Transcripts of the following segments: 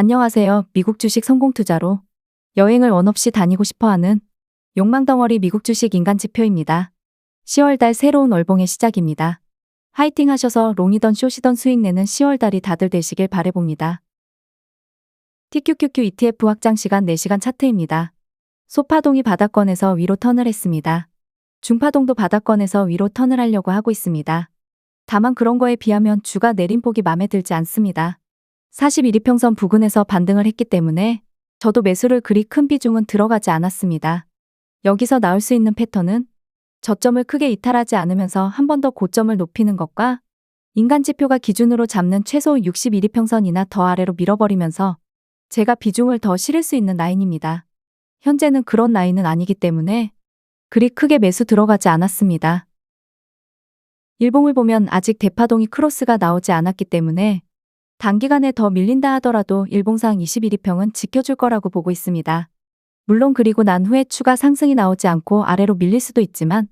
안녕하세요. 미국 주식 성공 투자로 여행을 원 없이 다니고 싶어 하는 욕망덩어리 미국 주식 인간 지표입니다. 10월달 새로운 월봉의 시작입니다. 화이팅 하셔서 롱이던 쇼시던 수익 내는 10월달이 다들 되시길 바래봅니다. TQQQ ETF 확장 시간 4시간 차트입니다. 소파동이 바닥권에서 위로 턴을 했습니다. 중파동도 바닥권에서 위로 턴을 하려고 하고 있습니다. 다만 그런 거에 비하면 주가 내림폭이 마음에 들지 않습니다. 41이평선 부근에서 반등을 했기 때문에 저도 매수를 그리 큰 비중은 들어가지 않았습니다. 여기서 나올 수 있는 패턴은 저점을 크게 이탈하지 않으면서 한 번 더 고점을 높이는 것과 인간 지표가 기준으로 잡는 최소 61이평선이나 더 아래로 밀어버리면서 제가 비중을 더 실을 수 있는 라인입니다. 현재는 그런 라인은 아니기 때문에 그리 크게 매수 들어가지 않았습니다. 일봉을 보면 아직 대파동이 크로스가 나오지 않았기 때문에 단기간에 더 밀린다 하더라도 일봉상 21이평은 지켜줄 거라고 보고 있습니다. 물론 그리고 난 후에 추가 상승이 나오지 않고 아래로 밀릴 수도 있지만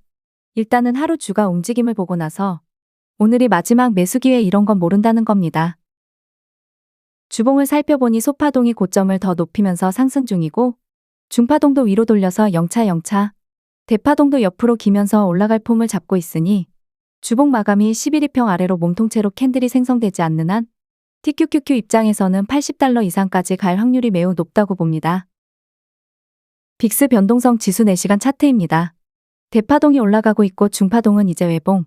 일단은 하루 주가 움직임을 보고 나서 오늘이 마지막 매수 기회 이런 건 모른다는 겁니다. 주봉을 살펴보니 소파동이 고점을 더 높이면서 상승 중이고 중파동도 위로 돌려서 영차 영차 대파동도 옆으로 기면서 올라갈 폼을 잡고 있으니 주봉 마감이 11이평 아래로 몸통채로 캔들이 생성되지 않는 한 TQQQ 입장에서는 80달러 이상까지 갈 확률이 매우 높다고 봅니다. 빅스 변동성 지수 4시간 차트입니다. 대파동이 올라가고 있고 중파동은 이제 외봉,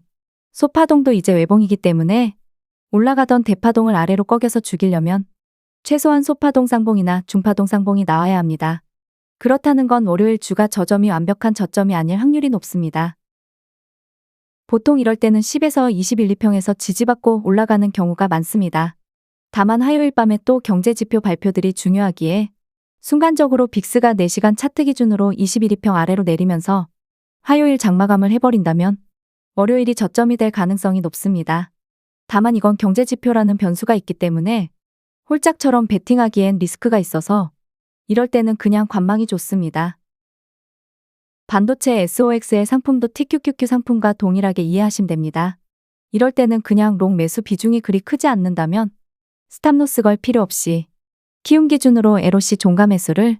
소파동도 이제 외봉이기 때문에 올라가던 대파동을 아래로 꺾여서 죽이려면 최소한 소파동 상봉이나 중파동 상봉이 나와야 합니다. 그렇다는 건 월요일 주가 저점이 완벽한 저점이 아닐 확률이 높습니다. 보통 이럴 때는 10에서 21, 2평에서 지지받고 올라가는 경우가 많습니다. 다만 화요일 밤에 또 경제 지표 발표들이 중요하기에 순간적으로 빅스가 4시간 차트 기준으로 21이평 아래로 내리면서 화요일 장마감을 해버린다면 월요일이 저점이 될 가능성이 높습니다. 다만 이건 경제 지표라는 변수가 있기 때문에 홀짝처럼 베팅하기엔 리스크가 있어서 이럴 때는 그냥 관망이 좋습니다. 반도체 SOX의 상품도 TQQQ 상품과 동일하게 이해하시면 됩니다. 이럴 때는 그냥 롱 매수 비중이 그리 크지 않는다면 스탑로스 걸 필요 없이 키움 기준으로 LOC 종가 매수를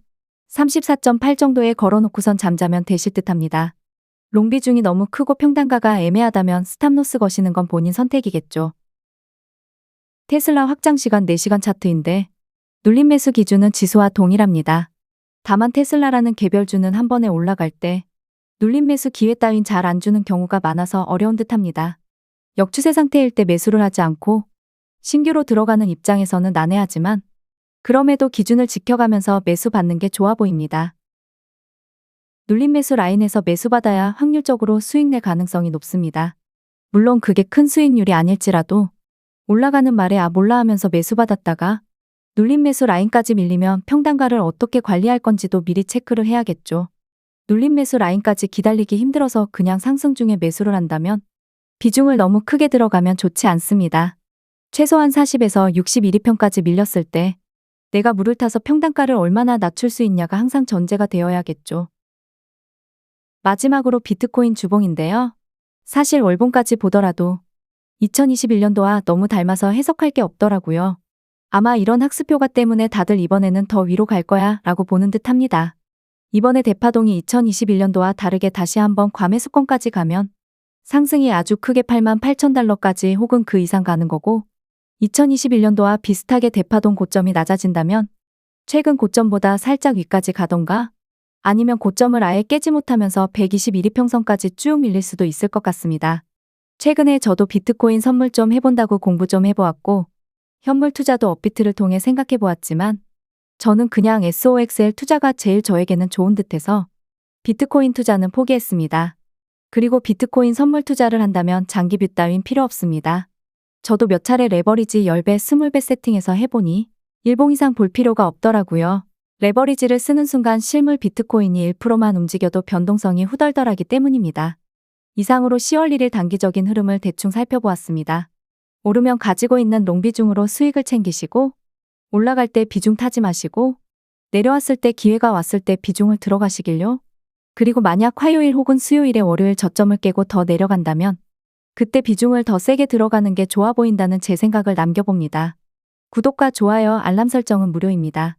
34.8 정도에 걸어놓고선 잠자면 되실 듯 합니다. 롱 비중이 너무 크고 평단가가 애매하다면 스탑로스 거시는 건 본인 선택이겠죠. 테슬라 확장 시간 4시간 차트인데 눌림 매수 기준은 지수와 동일합니다. 다만 테슬라라는 개별주는 한 번에 올라갈 때 눌림 매수 기회 따윈 잘 안 주는 경우가 많아서 어려운 듯 합니다. 역추세 상태일 때 매수를 하지 않고 신규로 들어가는 입장에서는 난해하지만 그럼에도 기준을 지켜가면서 매수 받는 게 좋아 보입니다. 눌림 매수 라인에서 매수받아야 확률적으로 수익 낼 가능성이 높습니다. 물론 그게 큰 수익률이 아닐지라도 올라가는 말에 아 몰라 하면서 매수받았다가 눌림 매수 라인까지 밀리면 평단가를 어떻게 관리할 건지도 미리 체크를 해야겠죠. 눌림 매수 라인까지 기다리기 힘들어서 그냥 상승 중에 매수를 한다면 비중을 너무 크게 들어가면 좋지 않습니다. 최소한 40에서 61이평까지 밀렸을 때 내가 물을 타서 평단가를 얼마나 낮출 수 있냐가 항상 전제가 되어야겠죠. 마지막으로 비트코인 주봉인데요. 사실 월봉까지 보더라도 2021년도와 너무 닮아서 해석할 게 없더라고요. 아마 이런 학습효과 때문에 다들 이번에는 더 위로 갈 거야 라고 보는 듯 합니다. 이번에 대파동이 2021년도와 다르게 다시 한번 과매수권까지 가면 상승이 아주 크게 8만 8천 달러까지 혹은 그 이상 가는 거고 2021년도와 비슷하게 대파동 고점이 낮아진다면 최근 고점보다 살짝 위까지 가던가 아니면 고점을 아예 깨지 못하면서 121이 평선까지 쭉 밀릴 수도 있을 것 같습니다. 최근에 저도 비트코인 선물 좀 해본다고 공부 좀 해보았고 현물 투자도 업비트를 통해 생각해 보았지만 저는 그냥 SOXL 투자가 제일 저에게는 좋은 듯해서 비트코인 투자는 포기했습니다. 그리고 비트코인 선물 투자를 한다면 장기뷰 따윈 필요 없습니다. 저도 몇 차례 레버리지 10배, 20배 세팅해서 해보니 일봉 이상 볼 필요가 없더라고요. 레버리지를 쓰는 순간 실물 비트코인이 1%만 움직여도 변동성이 후덜덜하기 때문입니다. 이상으로 10월 1일 단기적인 흐름을 대충 살펴보았습니다. 오르면 가지고 있는 롱 비중으로 수익을 챙기시고 올라갈 때 비중 타지 마시고 내려왔을 때 기회가 왔을 때 비중을 들어가시길요. 그리고 만약 화요일 혹은 수요일에 월요일 저점을 깨고 더 내려간다면 그때 비중을 더 세게 들어가는 게 좋아 보인다는 제 생각을 남겨봅니다. 구독과 좋아요, 알람 설정은 무료입니다.